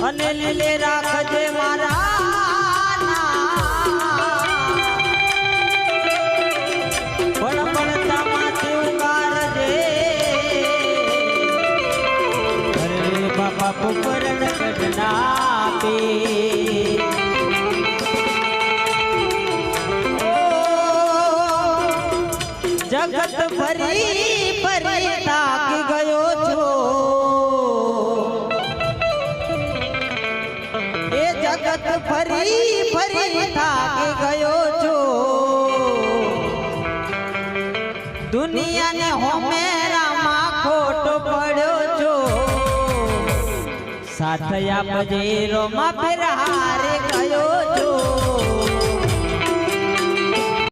અને લીલે રાખજે મારા પણ પડતા માથે ઉગારજે હરે બાપા પોપરણ કઢનાપે જગત ભરી જગત ફરી ફરી થાકી ગયો છો. દુનિયાને હોમેરામાં ખોટો પડ્યો છો. સાથ આપજે રોમાં ફેર